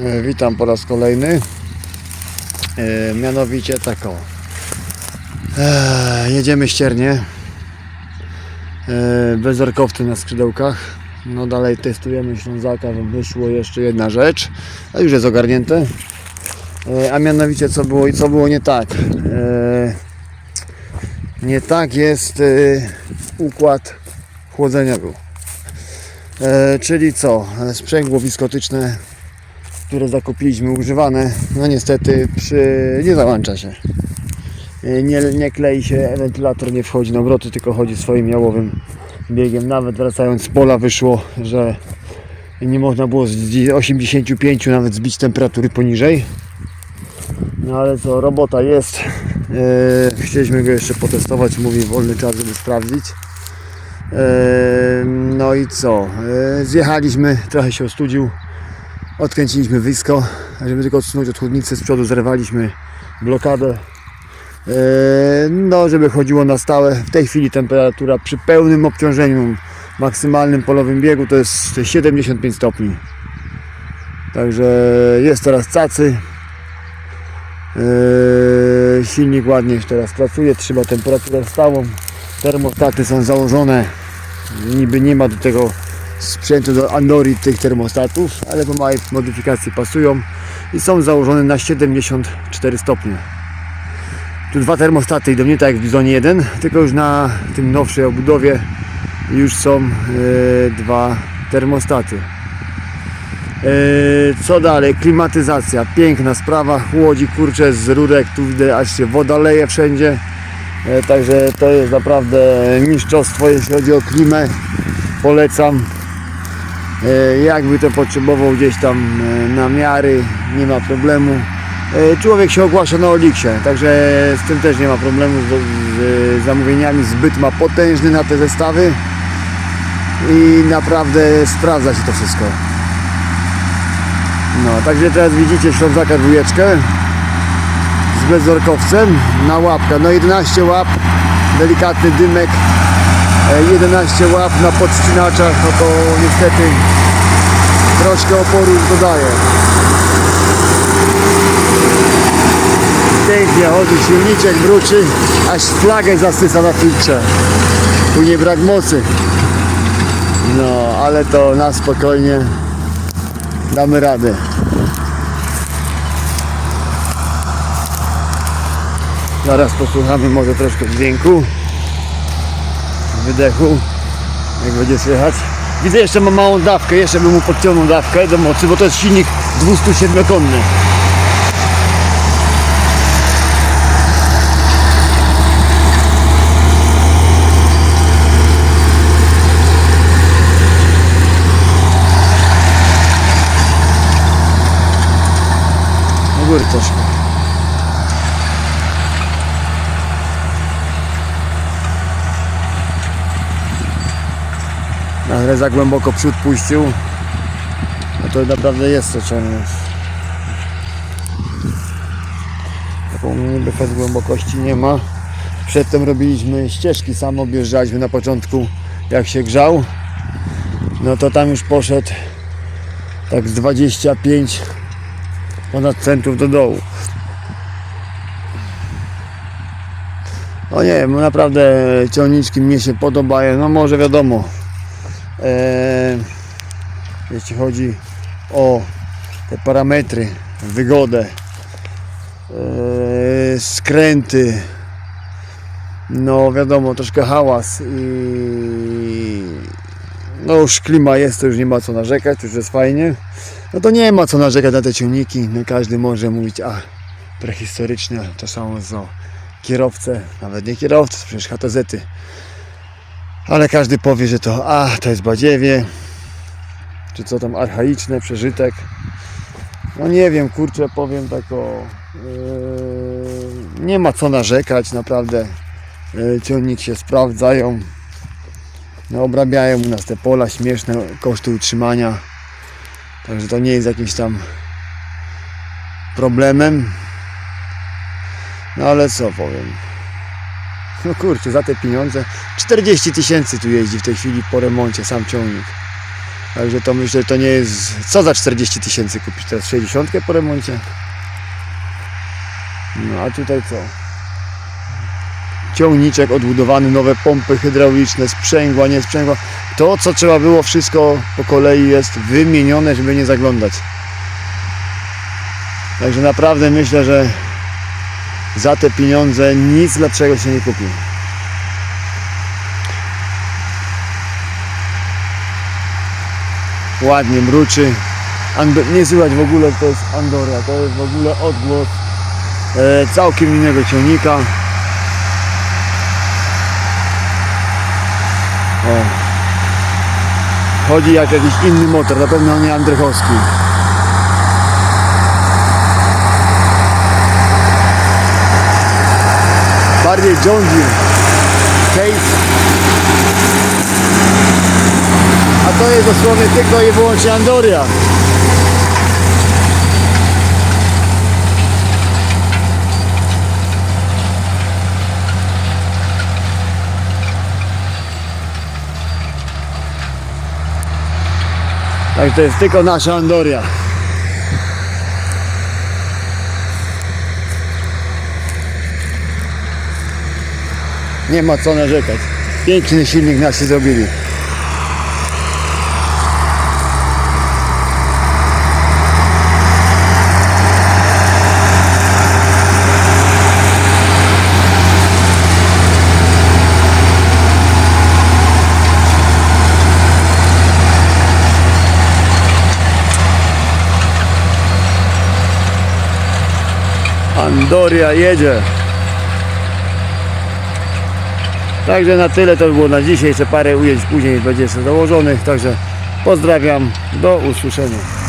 E, Witam po raz kolejny. E, mianowicie tak o. E, jedziemy ściernie. E, bezorkowcy na skrzydełkach. No dalej testujemy Ślązaka. Wyszło jeszcze jedna rzecz. A już jest ogarnięte. A mianowicie co było i co było nie tak. Nie tak jest układ chłodzenia był. Czyli co? Sprzęgło wiskotyczne które zakupiliśmy używane, no niestety przy... nie załącza się. Yy, Nie, nie klei się, wentylator nie wchodzi na obroty, tylko chodzi swoim jałowym biegiem. Nawet wracając z pola wyszło, że nie można było z 85 nawet zbić temperatury poniżej. No ale co, robota jest. Yy, chcieliśmy go jeszcze potestować, mówi wolny czas, żeby sprawdzić. Yy, no i co? Yy, zjechaliśmy, trochę się ostudził. Odkręciliśmy wysko, żeby tylko odsunąć od chłodnicy z przodu zerwaliśmy blokadę. Eee, No, żeby chodziło na stałe. W tej chwili temperatura przy pełnym obciążeniu, maksymalnym polowym biegu to jest 75 stopni. Także jest teraz cacy. Eee, Silnik ładnie teraz pracuje, trzyma temperaturę stałą. Termostaty są założone. Niby nie ma do tego sprzętu do Andori tych termostatów, ale po małej modyfikacji pasują i są założone na 74 stopnie. Tu dwa termostaty idą nie tak jak w Bizonie 1, tylko już na tym nowszej obudowie już są e, dwa termostaty. E, co dalej? Klimatyzacja, piękna sprawa, chłodzi kurczę z rurek, tu widzę aż się woda leje wszędzie. E, także to jest naprawdę mistrzostwo jeśli chodzi o klimę. Polecam. E, jakby to potrzebował gdzieś tam e, namiary, nie ma problemu. E, Człowiek się ogłasza na Oliksie, także z tym też nie ma problemu z, zamówieniami. Zbyt ma potężny na te zestawy i naprawdę sprawdza się to wszystko. No, także teraz widzicie Ślązaka dwójeczkę z bezorkowcem na łapkę. No 11 łap, delikatny dymek, 11 łap na podścinaczach, no to niestety troszkę oporu już dodaje. Pięknie chodzi silniczek, wróci, aż flagę zasysa na filtrze. Nie brak mocy. No, ale to na spokojnie damy radę. Zaraz posłuchamy może troszkę dźwięku wydechu, jak będzie słychać. Widzę jeszcze ma małą dawkę, jeszcze bym mu podciągnął dawkę do mocy, bo to jest silnik 207-konny. Na górę troszkę. Ale za głęboko przód puścił. No to naprawdę jest co ciągnąć. Taką niby bez głębokości nie ma. Przedtem robiliśmy ścieżki, sam objeżdżaliśmy na początku jak się grzał. No to tam już poszedł tak z 25 ponad centów do dołu. No nie wiem, naprawdę ciągniczki mnie się podobają. No może wiadomo, jeśli chodzi o te parametry, wygodę, e, skręty, no wiadomo, troszkę hałas i no już klima jest, to już nie ma co narzekać, już jest fajnie. No to nie ma co narzekać na te ciągniki, no każdy może mówić, a prehistoryczne, to samo co kierowcę, nawet nie kierowcy, przecież HTZ-y. Ale każdy powie, że to a, to jest badziewie, czy co tam archaiczne, przeżytek. No nie wiem, kurczę, powiem tak o... Yy, nie ma co narzekać, naprawdę. Yy, ciągnik się sprawdzają. No, obrabiają u nas te pola śmieszne, koszty utrzymania. Także to nie jest jakimś tam problemem. No ale co powiem. No kurczę, za te pieniądze 40 tysięcy tu jeździ w tej chwili po remoncie sam ciągnik. Także to myślę, że to nie jest... Co za 40 tysięcy kupić teraz? 60 po remoncie? No a tutaj co? Ciągniczek odbudowany, nowe pompy hydrauliczne, sprzęgła, nie sprzęgła. To co trzeba było wszystko po kolei jest wymienione, żeby nie zaglądać. Także naprawdę myślę, że za te pieniądze nic lepszego się nie kupi. Ładnie mruczy. Ando- nie słychać w ogóle, to jest Andorra, to jest w ogóle odgłos e, całkiem innego ciągnika. O. Chodzi jak jakiś inny motor, na pewno nie Andrychowski. Bardziej John Deere. Case. A to jest dosłownie tylko i wyłącznie Andoria. Tak, to jest tylko nasza Andoria. Nie ma co narzekać. Piękny silnik nasi zrobili. Andoria jedzie. Także na tyle to by było na dzisiaj. Jeszcze parę ujęć później będzie jeszcze założonych. Także pozdrawiam. Do usłyszenia.